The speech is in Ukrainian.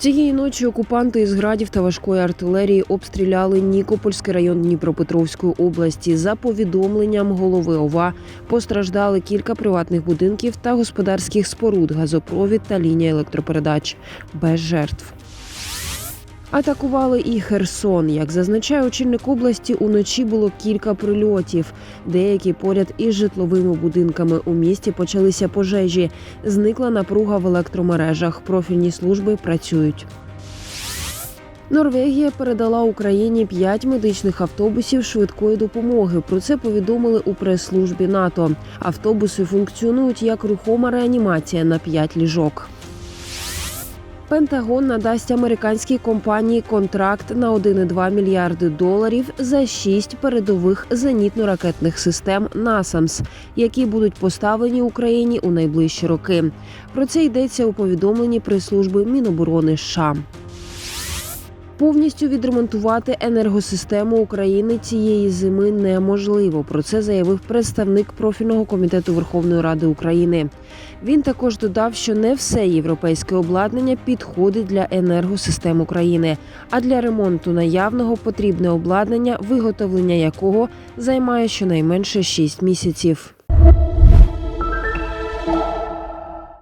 Цієї ночі окупанти із градів та важкої артилерії обстріляли Нікопольський район Дніпропетровської області. За повідомленням голови ОВА постраждали кілька приватних будинків та господарських споруд, газопровід та лінія електропередач без жертв. Атакували і Херсон. Як зазначає очільник області, уночі було кілька прильотів. Деякі поряд із житловими будинками у місті почалися пожежі. Зникла напруга в електромережах. Профільні служби працюють. Норвегія передала Україні п'ять медичних автобусів швидкої допомоги. Про це повідомили у прес-службі НАТО. Автобуси функціонують як рухома реанімація на п'ять ліжок. Пентагон надасть американській компанії контракт на 1,2 мільярди доларів за шість передових зенітно-ракетних систем «Насамс», які будуть поставлені Україні у найближчі роки. Про це йдеться у повідомленні прес-служби Міноборони США. Повністю відремонтувати енергосистему України цієї зими неможливо. Про це заявив представник профільного комітету Верховної Ради України. Він також додав, що не все європейське обладнання підходить для енергосистем України, а для ремонту наявного потрібне обладнання, виготовлення якого займає щонайменше 6 місяців.